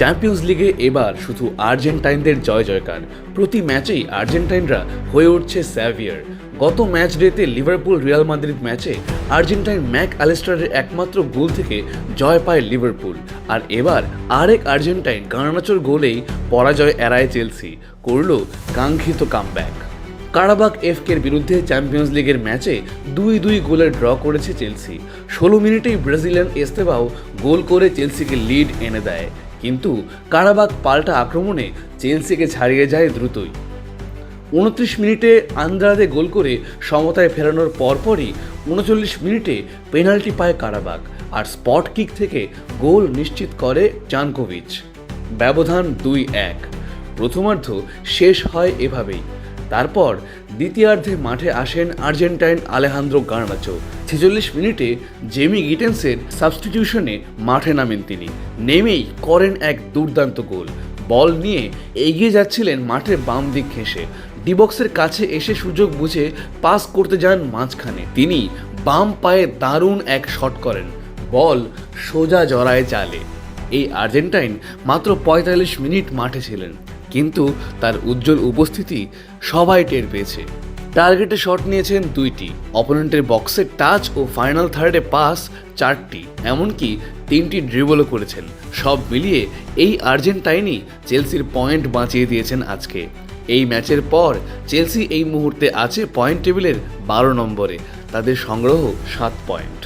Champions লিগে এবার শুধু আর্জেন্টাইনদের জয় জয়কার। প্রতি ম্যাচেই আর্জেন্টাইনরা হয়ে উঠছে স্যাভিয়ার। গত ম্যাচ ডেতে লিভারপুল রিয়াল মাদ্রিদ ম্যাচে আর্জেন্টাইন ম্যাক অ্যালেস্টারের একমাত্র গোল থেকে জয় পায় লিভারপুল। আর এবার আরেক আর্জেন্টাইন গানাচোর গোলেই পরাজয় এড়ায় চেলসি। করল কাঙ্ক্ষিত কামব্যাক। কারাবাক এফকের বিরুদ্ধে চ্যাম্পিয়ন্স লিগের ম্যাচে দুই দুই গোলে ড্র করেছে চেলসি। ষোলো মিনিটেই ব্রাজিলিয়ান এস্তেবাও গোল করে চেলসিকে লিড এনে দেয়। কিন্তু কারাবাগ পাল্টা আক্রমণে চেলসিকে ছাড়িয়ে যায় দ্রুতই। উনত্রিশ মিনিটে আন্দ্রাদে গোল করে সমতায় ফেরানোর পরপরই উনচল্লিশ মিনিটে পেনাল্টি পায় কারাবাগ আর স্পট কিক থেকে গোল নিশ্চিত করে চানকোভিচ ব্যবধান দুই এক। প্রথমার্ধ শেষ হয় এভাবেই। তারপর দ্বিতীয়ার্ধে মাঠে আসেন আর্জেন্টাইন আলেহান্দ্রো গার্নাচো ছেচল্লিশ মিনিটে জেমি গিটেন্সের সাবস্টিটিউশনে মাঠে নামেন তিনি। নেমেই করেন এক দুর্দান্ত গোল। বল নিয়ে এগিয়ে যাচ্ছিলেন মাঠের বাম দিক ঘেঁষে। ডিবক্সের কাছে এসে সুযোগ বুঝে পাস করতে যান মাঝখানে। তিনি বাম পায়ে দারুণ এক শট করেন। বল সোজা জড়ায় চালে। এই আর্জেন্টাইন মাত্র পঁয়তাল্লিশ মিনিট মাঠে ছিলেন। কিন্তু তার উজ্জ্বল উপস্থিতি সবাই টের পেয়েছে। টার্গেটে শট নিয়েছেন দুইটি, অপোনেন্টের বক্সে টাচ ও ফাইনাল থার্ডে পাস চারটি, এমনকি তিনটি ড্রিবলও করেছেন। সব মিলিয়ে এই আর্জেন্টাইনই চেলসির পয়েন্ট বাঁচিয়ে দিয়েছেন আজকে। এই ম্যাচের পর চেলসি এই মুহূর্তে আছে পয়েন্ট টেবিলের বারো নম্বরে, তাদের সংগ্রহ সাত পয়েন্ট।